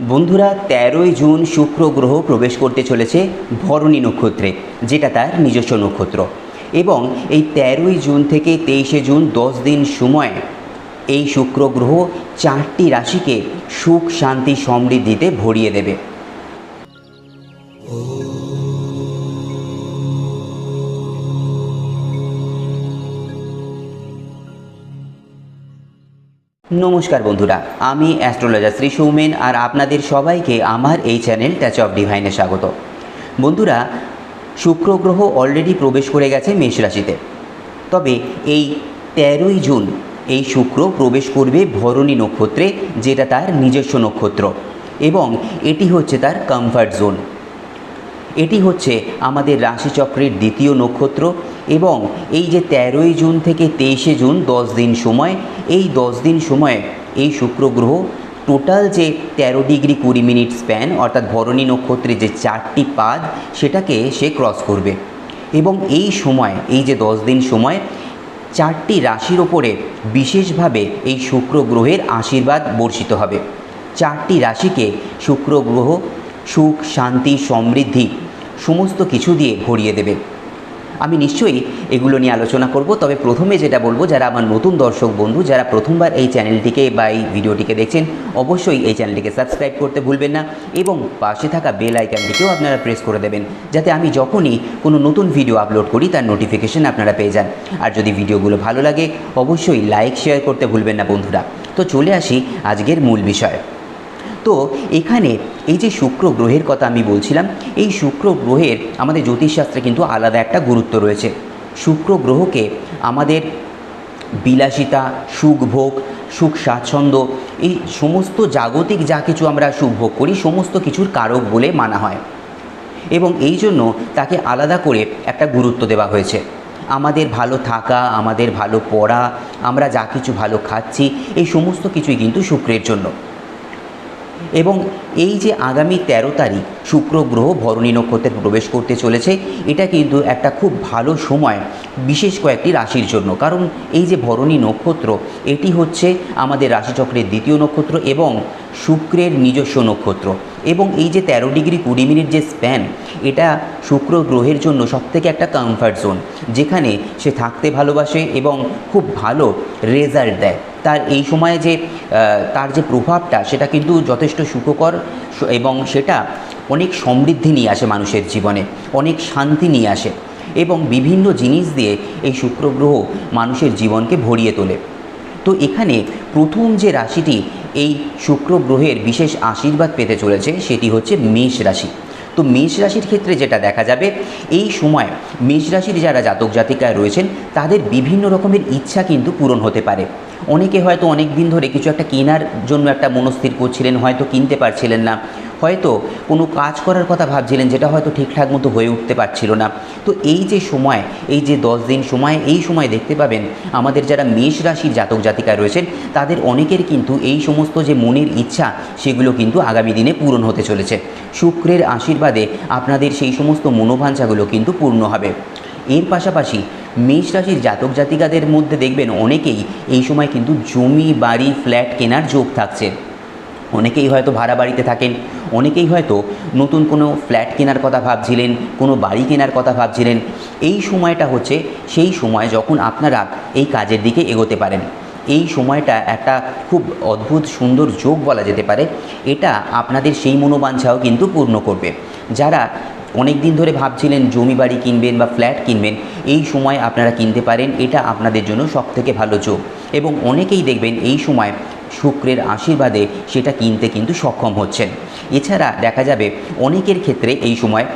বন্ধুরা, তেরোই জুন শুক্র গ্রহ প্রবেশ করতে চলেছে ভরণী নক্ষত্রে, যেটা তার নিজস্ব নক্ষত্র। এবং এই তেরোই জুন থেকে তেইশে জুন দশ দিন সময় এই শুক্র গ্রহ চারটি রাশিকে সুখ, শান্তি, সমৃদ্ধিতে ভরিয়ে দেবে। নমস্কার বন্ধুরা, আমি অ্যাস্ট্রোলজার শ্রী সৌমেন আর আপনাদের সবাইকে আমার এই চ্যানেল টাচ অফ ডিভাইনে স্বাগত। বন্ধুরা, শুক্র গ্রহ অলরেডি প্রবেশ করে গেছে মেষ রাশিতে। তবে এই তেরোই জুন, এই শুক্র প্রবেশ করবে ভরণী নক্ষত্রে, যেটা তার নিজস্ব নক্ষত্র। এবং এটি হচ্ছে তার কমফর্ট জোন এটি হচ্ছে আমাদের রাশিচক্রের দ্বিতীয় নক্ষত্র এবং এই যে তেরোই জুন থেকে তেইশে জুন দশ দিন সময়, এই দশ দিন সময়ে এই শুক্র গ্রহ টোটাল যে তেরো ডিগ্রি কুড়ি মিনিট স্প্যান, অর্থাৎ ভরণী নক্ষত্রের যে চারটি পাদ, সেটাকে সে ক্রস করবে। এবং এই সময়, এই যে দশ দিন সময়, চারটি রাশির ওপরে বিশেষভাবে এই শুক্র গ্রহের আশীর্বাদ বর্ষিত হবে। চারটি রাশিকে শুক্র গ্রহ সুখ, শান্তি, সমৃদ্ধি সমস্ত কিছু দিয়ে ভরিয়ে দেবে। আমি নিশ্চয়ই এগুলো নিয়ে আলোচনা করব, তবে প্রথমে যেটা বলব, যারা আমার নতুন দর্শক বন্ধু, যারা প্রথমবার এই চ্যানেলটিকে বা এই ভিডিওটিকে দেখছেন, অবশ্যই এই চ্যানেলটিকে সাবস্ক্রাইব করতে ভুলবেন না এবং পাশে থাকা বেল আইকনটিকেও আপনারা প্রেস করে দেবেন, যাতে আমি যখনই কোনো নতুন ভিডিও আপলোড করি, তার নোটিফিকেশন আপনারা পেয়ে যান। আর যদি ভিডিওগুলো ভালো লাগে, অবশ্যই লাইক, শেয়ার করতে ভুলবেন না বন্ধুরা। তো চলে আসি আজকের মূল বিষয়। তো এখানে এই যে শুক্র গ্রহের কথা আমি বলছিলাম, এই শুক্র গ্রহের আমাদের জ্যোতিষশাস্ত্রে কিন্তু আলাদা একটা গুরুত্ব রয়েছে। শুক্র গ্রহকে আমাদের বিলাসিতা সুখ ভোগ সুখ স্বাচ্ছন্দ্য এই সমস্ত জাগতিক যা কিছু আমরা সুখ ভোগ করি, সমস্ত কিছুর কারক বলে মানা হয়। এবং এই জন্য তাকে আলাদা করে একটা গুরুত্ব দেওয়া হয়েছে। আমাদের ভালো থাকা, আমাদের ভালো পড়া, আমরা যা কিছু ভালো খাচ্ছি, এই সমস্ত কিছুই কিন্তু শুক্রের জন্য। এবং এই যে আগামী তেরো তারিখ শুক্র গ্রহ ভরণী নক্ষত্রে প্রবেশ করতে চলেছে, এটা কিন্তু একটা খুব ভালো সময় বিশেষ কয়েকটি রাশির জন্য। কারণ এই যে ভরণী নক্ষত্র, এটি হচ্ছে আমাদের রাশিচক্রের দ্বিতীয় নক্ষত্র এবং শুক্রের নিজস্ব নক্ষত্র। এবং এই যে তেরো ডিগ্রি কুড়ি মিনিট যে স্প্যান, এটা শুক্র গ্রহের জন্য সবথেকে একটা কমফর্ট জোন যেখানে সে থাকতে ভালোবাসে এবং খুব ভালো রেজাল্ট দেয়। তার এই সময়ে যে তার যে প্রভাবটা, সেটা কিন্তু যথেষ্ট সুখকর এবং সেটা অনেক সমৃদ্ধি নিয়ে আসে মানুষের জীবনে, অনেক শান্তি নিয়ে আসে এবং বিভিন্ন জিনিস দিয়ে এই শুক্র গ্রহ মানুষের জীবনকে ভরিয়ে তোলে। তো এখানে প্রথম যে রাশিটি এই শুক্র গ্রহের বিশেষ আশীর্বাদ পেতে চলেছে, সেটি হচ্ছে মেষ রাশি। তো মেষ রাশির ক্ষেত্রে যেটা দেখা যাবে, এই সময় মেষ রাশির যারা জাতক জাতিকায় রয়েছেন, তাদের বিভিন্ন রকমের ইচ্ছা কিন্তু পূরণ হতে পারে। অনেকে হয়তো অনেক দিন ধরে কিছু একটা কেনার জন্য একটা মনস্থির করছিলেন, হয়তো কিনতে পারছিলেন না। হয়তো কোনো কাজ করার কথা ভাবছিলেন যেটা হয়তো ঠিকঠাক মতো হয়ে উঠতে পারছিল না। তো এই যে সময়, এই যে দশ দিন সময়, এই সময় দেখতে পাবেন আমাদের যারা মেষ রাশির জাতক জাতিকা রয়েছেন, তাদের অনেকের কিন্তু এই সমস্ত যে মনের ইচ্ছা, সেগুলো কিন্তু আগামী দিনে পূরণ হতে চলেছে। শুক্রের আশীর্বাদে আপনাদের সেই সমস্ত মনোবাঞ্ছাগুলো কিন্তু পূর্ণ হবে। এর পাশাপাশি মেষ রাশির জাতক জাতিকাদের মধ্যে দেখবেন অনেকেই এই সময় কিন্তু জমি, বাড়ি ফ্ল্যাট কেনার যোগ থাকছে। অনেকেই হয়তো ভাড়া বাড়িতে থাকেন, অনেকেই হয়তো নতুন কোনো ফ্ল্যাট কেনার কথা ভাবছিলেন, কোনো বাড়ি কেনার কথা ভাবছিলেন। এই সময়টা হচ্ছে সেই সময় যখন আপনারা এই কাজের দিকে এগোতে পারেন। এই সময়টা একটা খুব অদ্ভুত সুন্দর যোগ বলা যেতে পারে। এটা আপনাদের সেই মনোবাঞ্ছাও কিন্তু পূর্ণ করবে। যারা অনেক দিন ধরে ভাবছিলেন জমি বাড়ি কিনবেন বা ফ্ল্যাট কিনবেন, এই সময় আপনারা কিনতে পারেন, এটা আপনাদের জন্য সবথেকে ভালো যোগ এবং অনেকেই দেখবেন এই সময় শুক্রের আশীর্বাদে সেটা কিনতে কিন্তু সক্ষম হচ্ছেন। এছাড়া দেখা যাবে অনেকের ক্ষেত্রে এই সময়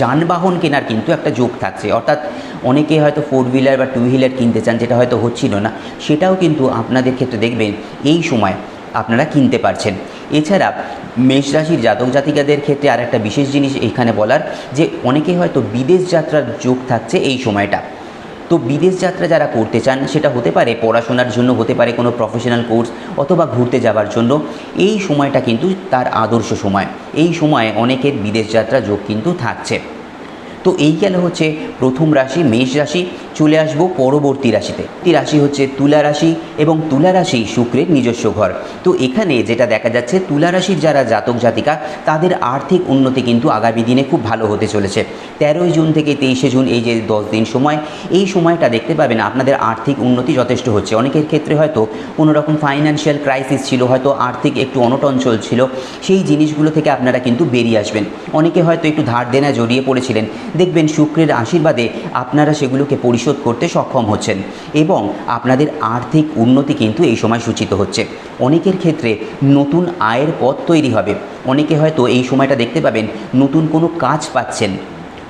যানবাহন কেনার কিন্তু একটা যোগ থাকছে। অর্থাৎ অনেকে হয়তো ফোর হুইলার বা টু হুইলার কিনতে চান, যেটা হয়তো হচ্ছিল না, সেটাও কিন্তু আপনাদের ক্ষেত্রে দেখবেন এই সময় আপনারা কিনতে পারছেন। এছাড়া মেষ রাশির জাতক জাতিকাদের ক্ষেত্রে আর একটা বিশেষ জিনিস এখানে বলার যে অনেকে হয়তো বিদেশ যাত্রার যোগ থাকছে এই সময়টা। তো বিদেশ যাত্রা যারা করতে চান, সেটা হতে পারে পড়াশোনার জন্য, হতে পারে কোনো প্রফেশনাল কোর্স অথবা ঘুরতে যাওয়ার জন্য, এই সময়টা কিন্তু তার আদর্শ সময়। এই সময়ে অনেকের বিদেশ যাত্রা যোগ কিন্তু থাকছে। তো এই গেল হচ্ছে প্রথম রাশি, মেষ রাশি। চলে আসব পরবর্তী রাশিতে। রাশি হচ্ছে তুলা রাশি এবং তুলা রাশি শুক্রের নিজস্ব ঘর। তো এখানে যেটা দেখা যাচ্ছে, তুলা রাশির যারা জাতক জাতিকা, তাদের আর্থিক উন্নতি কিন্তু আগামী দিনে খুব ভালো হতে চলেছে। তেরোই জুন থেকে তেইশে জুন, এই যে দশ দিন সময়, এই সময়টা দেখতে পাবেন আপনাদের আর্থিক উন্নতি যথেষ্ট হচ্ছে। অনেকের ক্ষেত্রে হয়তো কোনো রকম ফাইন্যান্সিয়াল ক্রাইসিস ছিল, হয়তো আর্থিক একটু অনটন চলছিল সেই জিনিসগুলো থেকে আপনারা কিন্তু বেরিয়ে আসবেন। অনেকে হয়তো একটু ধার দেনা জড়িয়ে পড়েছিলেন। দেখবেন শুক্রের আশীর্বাদে আপনারা সেগুলোকে পরিশোধ করতে সক্ষম হচ্ছেন এবং আপনাদের আর্থিক উন্নতি কিন্তু এই সময় সূচিত হচ্ছে। অনেকের ক্ষেত্রে নতুন আয়ের পথ তৈরি হবে। অনেকে হয়তো এই সময়টা দেখতে পাবেন নতুন কোনো কাজ পাচ্ছেন।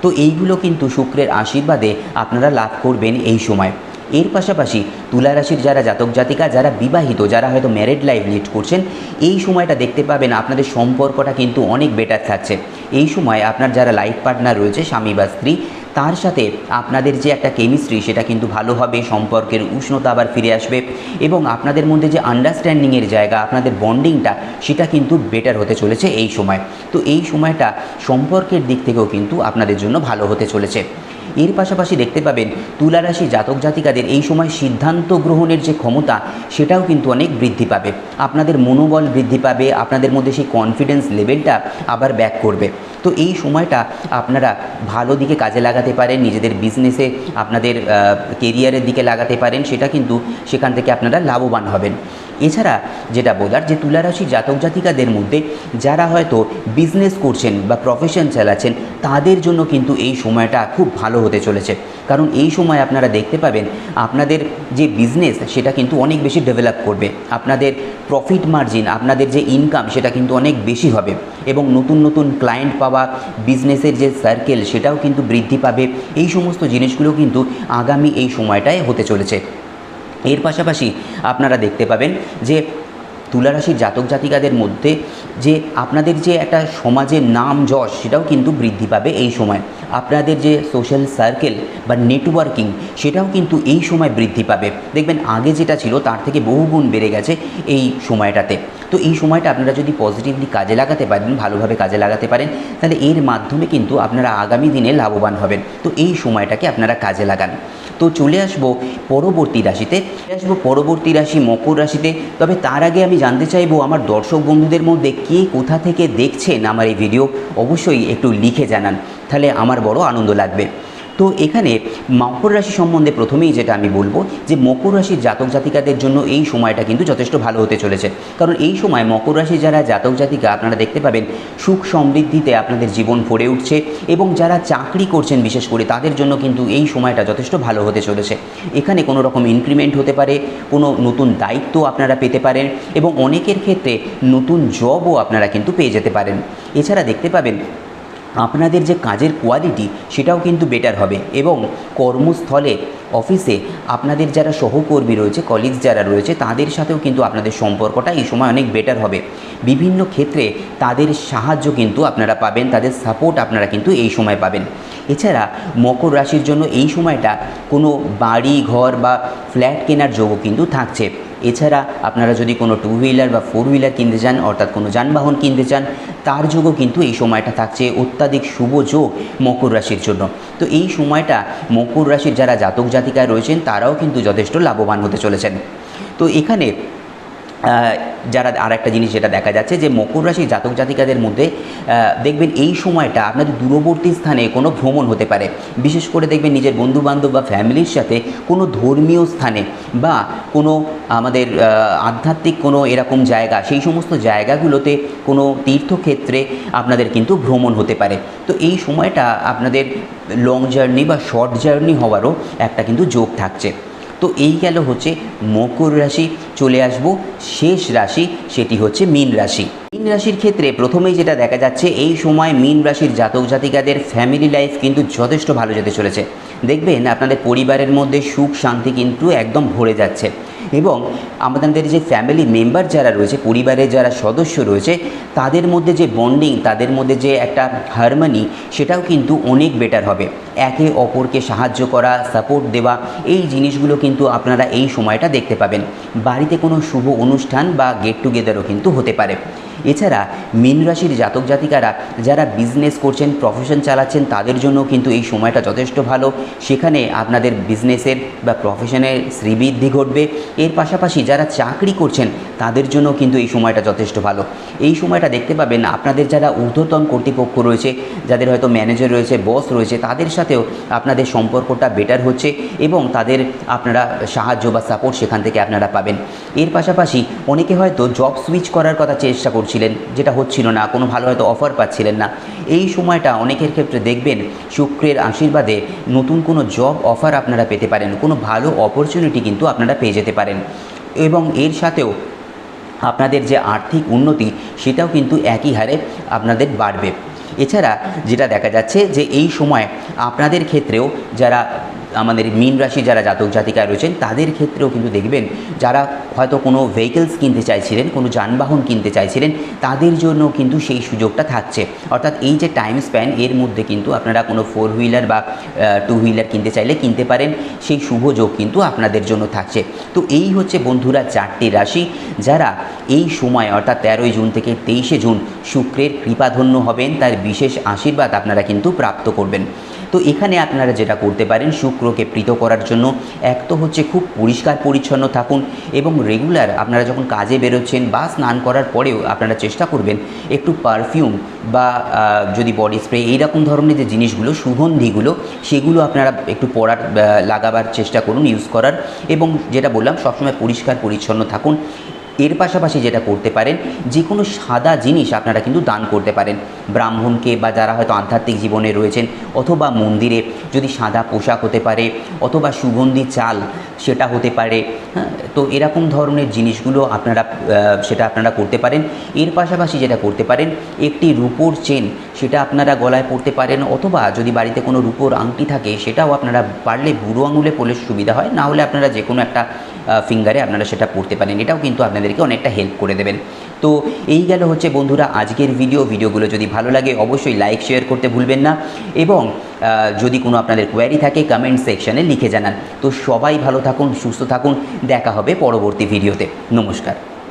তো এইগুলো কিন্তু শুক্রের আশীর্বাদে আপনারা লাভ করবেন এই সময়। এর পাশাপাশি তুলা রাশির যারা জাতক জাতিকা, যারা বিবাহিত, যারা হয়তো ম্যারেড লাইফ লিড করছেন, এই সময়টা দেখতে পাবেন আপনাদের সম্পর্কটা কিন্তু অনেক বেটার থাকছে। এই সময় আপনার যারা লাইফ পার্টনার রয়েছে, স্বামী বা স্ত্রী তার সাথে আপনাদের যে একটা কেমিস্ট্রি সেটা কিন্তু ভালো হবে, সম্পর্কের উষ্ণতা আবার ফিরে আসবে এবং আপনাদের মধ্যে যে আন্ডারস্ট্যান্ডিংয়ের জায়গা, আপনাদের বন্ডিংটা সেটা কিন্তু বেটার হতে চলেছে এই সময়। তো এই সময়টা সম্পর্কের দিক থেকেও কিন্তু আপনাদের জন্য ভালো হতে চলেছে। এর পাশাপাশি দেখতে পাবেন, তুলারাশি জাতক জাতিকাদের এই সময় সিদ্ধান্ত গ্রহণের যে ক্ষমতা, সেটাও কিন্তু অনেক বৃদ্ধি পাবে। আপনাদের মনোবল বৃদ্ধি পাবে, আপনাদের মধ্যে সেই কনফিডেন্স লেভেলটা আবার ব্যাক করবে। তো এই সময়টা আপনারা ভালো দিকে কাজে লাগাতে পারেন, নিজেদের বিজনেসে আপনাদের কেরিয়ারের দিকে লাগাতে পারেন, সেটা কিন্তু সেখান থেকে আপনারা লাভবান হবেন। এছাড়া যেটা বলার, যে তুলারাশি জাতক জাতিকাদের মধ্যে যারা হয়তো বিজনেস করছেন বা প্রফেশন চালাচ্ছেন, তাদের জন্য কিন্তু এই সময়টা খুব ভালো হতে চলেছে। কারণ এই সময় আপনারা দেখতে পাবেন, আপনাদের যে বিজনেস সেটা কিন্তু অনেক বেশি ডেভেলপ করবে। আপনাদের প্রফিট মার্জিন আপনাদের যে ইনকাম সেটা কিন্তু অনেক বেশি হবে। এবং নতুন নতুন ক্লায়েন্ট পাওয়া বিজনেসের যে সার্কেল সেটাও কিন্তু বৃদ্ধি পাবে। এই সমস্ত জিনিসগুলো কিন্তু আগামী এই সময়টায় হতে চলেছে। এর পাশাপাশি আপনারা দেখতে পাবেন যে তুলারাশির জাতক জাতিকাদের মধ্যে যে আপনাদের যে একটা সমাজের নাম যশ, সেটাও কিন্তু বৃদ্ধি পাবে এই সময়। আপনাদের যে সোশ্যাল সার্কেল বা নেটওয়ার্কিং সেটাও কিন্তু এই সময় বৃদ্ধি পাবে। দেখবেন আগে যেটা ছিল, তার থেকে বহুগুণ বেড়ে গেছে এই সময়টাতে। তো এই সময়টা আপনারা যদি পজিটিভলি কাজে লাগাতে পারেন, ভালোভাবে কাজে লাগাতে পারেন, তাহলে এর মাধ্যমে কিন্তু আপনারা আগামী দিনে লাভবান হবেন। তো এই সময়টাকে আপনারা কাজে লাগান। তো চলে আসব পরবর্তী রাশিতে। আসব পরবর্তী রাশি, মকর রাশিতে। তবে তার আগে আমি জানতে চাইব আমার দর্শক বন্ধুদের মধ্যে কে কোথা থেকে দেখছেন আমার এই ভিডিও, অবশ্যই একটু লিখে জানান, তাহলে আমার বড় আনন্দ লাগবে। তো এখানে মকর রাশি সম্বন্ধে প্রথমেই যেটা আমি বলব যে মকর রাশির জাতক জাতিকাদের জন্য এই সময়টা কিন্তু যথেষ্ট ভালো হতে চলেছে। কারণ এই সময় মকর রাশি যারা জাতক জাতিকা, আপনারা দেখতে পাবেন সুখ সমৃদ্ধিতে আপনাদের জীবন ভরে উঠছে এবং যারা চাকরি করছেন বিশেষ করে তাদের জন্য কিন্তু এই সময়টা যথেষ্ট ভালো হতে চলেছে। এখানে কোনো রকম ইনক্রিমেন্ট হতে পারে, কোনো নতুন দায়িত্ব আপনারা পেতে পারেন এবং অনেকের ক্ষেত্রে নতুন জবও আপনারা কিন্তু পেয়ে যেতে পারেন। এছাড়া দেখতে পাবেন আপনাদের যে কাজের কোয়ালিটি সেটাও কিন্তু বেটার হবে। এবং কর্মস্থলে অফিসে আপনাদের যারা সহকর্মী রয়েছে কলিগস যারা রয়েছে, তাদের সাথেও কিন্তু আপনাদের সম্পর্কটা এই সময় অনেক বেটার হবে। বিভিন্ন ক্ষেত্রে তাদের সাহায্য কিন্তু আপনারা পাবেন, তাদের সাপোর্ট আপনারা কিন্তু এই সময় পাবেন। এছাড়া মকর রাশির জন্য এই সময়টা কোনো বাড়ি, ঘর বা ফ্ল্যাট কেনার যোগও কিন্তু থাকছে। এছাড়া আপনারা যদি কোনো টু হুইলার বা ফোর হুইলার কিনতে চান, অর্থাৎ কোনো যানবাহন কিনতে চান, তার যোগও কিন্তু এই সময়টা থাকছে অত্যাধিক শুভ যোগ মকর রাশির জন্য। তো এই সময়টা মকর রাশির যারা জাতক জাতিকায় রয়েছেন, তারাও কিন্তু যথেষ্ট লাভবান হতে চলেছেন। তো এখানে যারা আর একটা জিনিস যেটা দেখা যাচ্ছে যে মকর রাশির জাতক জাতিকাদের মধ্যে দেখবেন এই সময়টা আপনাদের দূরবর্তী স্থানে কোনো ভ্রমণ হতে পারে। বিশেষ করে দেখবেন নিজের বন্ধুবান্ধব বা ফ্যামিলির সাথে কোনো ধর্মীয় স্থানে বা কোনো আমাদের আধ্যাত্মিক কোনো এরকম জায়গা, সেই সমস্ত জায়গাগুলোতে কোনো তীর্থক্ষেত্রে আপনাদের কিন্তু ভ্রমণ হতে পারে। তো এই সময়টা আপনাদের লং জার্নি বা শর্ট জার্নি হওয়ারও একটা কিন্তু যোগ থাকছে। তো এই গেল হচ্ছে মকর রাশি, চলে আসব শেষ রাশি, সেটি হচ্ছে মীন রাশি। মীন রাশির ক্ষেত্রে প্রথমেই যেটা দেখা যাচ্ছে, এই সময় মীন রাশির জাতক জাতিকাদের ফ্যামিলি লাইফ কিন্তু যথেষ্ট ভালো যেতে চলেছে। দেখবেন আপনাদের পরিবারের মধ্যে সুখ শান্তি কিন্তু একদম ভরে যাচ্ছে। এবং আমাদের যে ফ্যামিলি মেম্বার যারা রয়েছে, পরিবারের যারা সদস্য রয়েছে, তাদের মধ্যে যে বন্ডিং তাদের মধ্যে যে একটা হারমনি সেটাও কিন্তু অনেক বেটার হবে। একে অপরকে সাহায্য করা সাপোর্ট দেওয়া, এই জিনিসগুলো কিন্তু আপনারা এই সময়টা দেখতে পাবেন। বাড়িতে কোনো শুভ অনুষ্ঠান বা গেট টুগেদারও কিন্তু হতে পারে। এছাড়া মীন রাশির জাতক জাতিকারা যারা বিজনেস করছেন প্রফেশন চালাচ্ছেন, তাদের জন্য কিন্তু এই সময়টা যথেষ্ট ভালো। সেখানে আপনাদের বিজনেসের বা প্রফেশনের শ্রীবৃদ্ধি ঘটবে এর পাশাপাশি যারা চাকরি করছেন, তাদের জন্য কিন্তু এই সময়টা যথেষ্ট ভালো। এই সময়টা দেখতে পাবেন আপনাদের যারা ঊর্ধ্বতন কর্তৃপক্ষ রয়েছে, যাদের হয়তো ম্যানেজার রয়েছে বস রয়েছে, তাদের সাথেও আপনাদের সম্পর্কটা বেটার হচ্ছে এবং তাদের আপনারা সাহায্য বা সাপোর্ট সেখান থেকে আপনারা পাবেন। এর পাশাপাশি অনেকে হয়তো জব সুইচ করার কথা চেষ্টা করছিলেন, যেটা হচ্ছিল না, কোনো ভালো হয়তো অফার পাচ্ছিলেন না। এই সময়টা অনেকের ক্ষেত্রে দেখবেন শুক্রের আশীর্বাদে নতুন কোনো জব অফার আপনারা পেতে পারেন, কোনো ভালো অপরচুনিটি কিন্তু আপনারা পেয়ে যেতে পারেন। এবং এর সাথেও আপনাদের যে আর্থিক উন্নতি, সেটাও কিন্তু একই হারে আপনাদের বাড়বে। এছাড়া যেটা দেখা যাচ্ছে যে এই সময় আপনাদের ক্ষেত্রেও যারা আমাদের মীন রাশি যারা জাতক জাতিকা রয়েছেন, তাদের ক্ষেত্রেও কিন্তু দেখবেন যারা হয়তো কোনো ভেহিকেলস কিনতে চাইছিলেন, কোনো যানবাহন কিনতে চাইছিলেন, তাদের জন্য কিন্তু সেই সুযোগটা থাকছে। অর্থাৎ এই যে টাইম স্প্যান এর মধ্যে কিন্তু আপনারা কোনো ফোর হুইলার বা টু হুইলার কিনতে চাইলে কিনতে পারেন। সেই শুভ যোগ কিন্তু আপনাদের জন্য থাকছে। তো এই হচ্ছে বন্ধুরা চারটি রাশি যারা এই সময়, অর্থাৎ তেরোই জুন থেকে তেইশে জুন, শুক্রের কৃপাধন্য হবেন, তার বিশেষ আশীর্বাদ আপনারা কিন্তু প্রাপ্ত করবেন। তো এখানে আপনারা যেটা করতে পারেন, শুক্রকে প্রীত করার জন্য এক তো হচ্ছে খুব পরিষ্কার পরিচ্ছন্ন থাকুন এবং রেগুলার আপনারা যখন কাজে বেরোচ্ছেন বা স্নান করার পরেও আপনারা চেষ্টা করবেন একটু পারফিউম বা যদি বডি স্প্রে এইরকম ধরনের যে জিনিসগুলো, সুগন্ধিগুলো, সেগুলো আপনারা একটু পরার লাগাবার চেষ্টা করুন ইউজ করার। এবং যেটা বললাম, সবসময় পরিষ্কার পরিচ্ছন্ন থাকুন। এর পাশাপাশি যেটা করতে পারেন যে কোনো সাদা জিনিস আপনারা কিন্তু দান করতে পারেন। ব্রাহ্মণকে বা যারা হয়তো আধ্যাত্মিক জীবনে রয়েছেন, অথবা মন্দিরে যদি সাদা পোশাক হতে পারে, অথবা সুগন্ধি চাল সেটা হতে পারে হ্যাঁ? তো এরকম ধরনের জিনিসগুলো আপনারা সেটা আপনারা করতে পারেন। এর পাশাপাশি যেটা করতে পারেন, একটি রূপোর চেন সেটা আপনারা গলায় পরতে পারেন, অথবা যদি বাড়িতে কোনো রূপোর আংটি থাকে, সেটাও আপনারা পারলে বুড়ো আঙুলে পরলে সুবিধা হয়। না হলে আপনারা যে কোনো একটা ফিঙ্গারে আপনারা সেটা পড়তে পারেন। এটাও কিন্তু আপনাদেরকে অনেকটা হেল্প করে দেবেন। তো এই গেল হচ্ছে বন্ধুরা আজকের ভিডিও ভিডিওগুলো যদি ভালো লাগে অবশ্যই লাইক শেয়ার করতে ভুলবেন না। এবং যদি কোনো আপনাদের কোয়ারি থাকে কমেন্ট সেকশানে লিখে জানান। তো সবাই ভালো থাকুন, সুস্থ থাকুন। দেখা হবে পরবর্তী ভিডিওতে নমস্কার।